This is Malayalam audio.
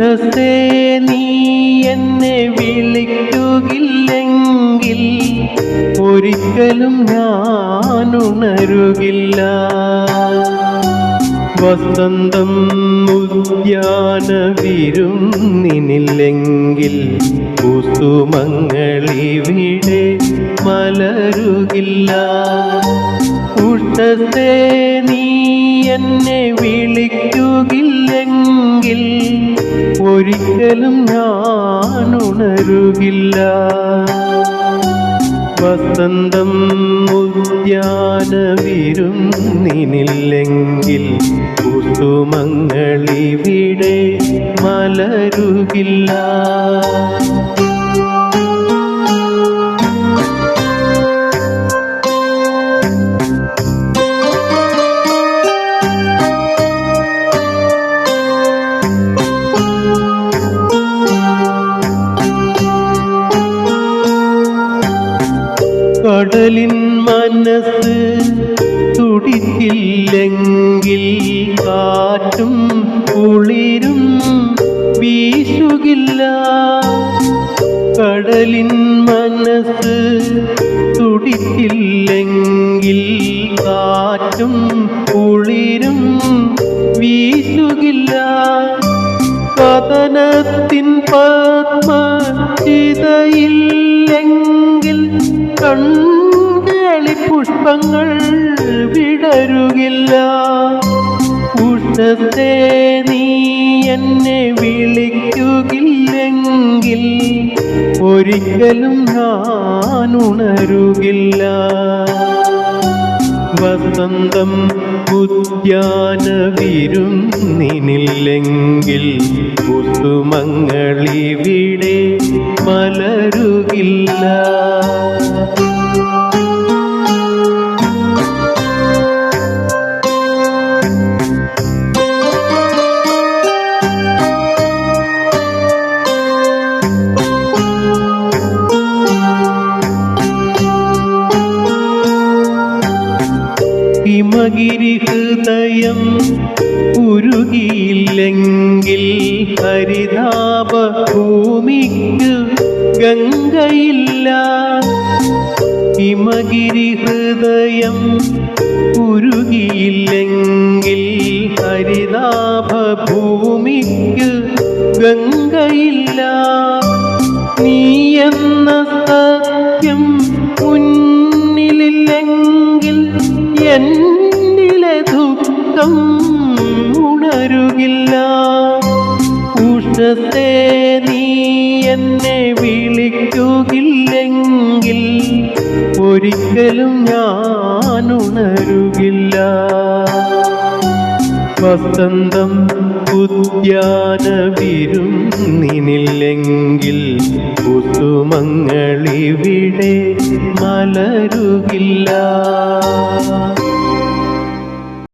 ഉഷസേ നീ എന്നെ വിളിക്കുകില്ലെങ്കിൽ ഒരിക്കലും ഞാൻ ഉണരുകില്ല. വസന്തം ഉദ്യാന വിരുന്നിനില്ലെങ്കിൽ കുസുമങ്ങളിവിടെ മലരുകില്ല. ഉഷസേ നീ എന്നെ വിളിക്കുകില്ലെങ്കിൽ ഒരിക്കലും ഞാൻ ഉണരുകില്ല വസന്തം ഉദ്യാന വിരുന്നിനില്ലെങ്കിൽ കുസുമങ്ങളിവിടെ മലരുകില്ല. കടലിൻ മനസ്സ് തുടിക്കില്ലെങ്കിൽ കാറ്റും കുളിരും വീശുകില്ല. കടലിൻ മനസ്സ് തുടിക്കില്ലെങ്കിൽ കാറ്റും കുളിരും വീശുകില്ല. കഥനത്തിൻ വിടരുകില്ല ഉഷത്തെ നീ എന്നെ വിളിക്കുകില്ലെങ്കിൽ ഒരിക്കലും ഞാൻ ഉണരുകില്ല. വസന്തം ഉദ്യാന വിരുന്നിനില്ലെങ്കിൽ കുസുമങ്ങളിവിടെ മലരുകില്ല ഹിമഗിരി ഹൃദയം ഉരുകിയില്ലെങ്കിൽ ഹരിതാപ ഭൂമിക്ക് ഗംഗയില്ല. ഹിമഗിരി ഹൃദയം ഉരുകിയില്ലെങ്കിൽ ഹരിതാപ ഭൂമിക്ക് ഗംഗയില്ല. നീ എന്ന സത്യം മുന്നിലില്ലെങ്കിൽ എന്നിലെ ദുഃഖം ഉണരുകില്ല. ഉഷത്തെ നീ എന്നെ വിളിക്കുകില്ലെങ്കിൽ ഒരിക്കലും ഞാൻ ഉണരുകില്ല വസന്തം ഉദ്യാന വിരുന്നിനില്ലെങ്കിൽ കുസുമങ്ങളിവിടെ മലരുകില്ല.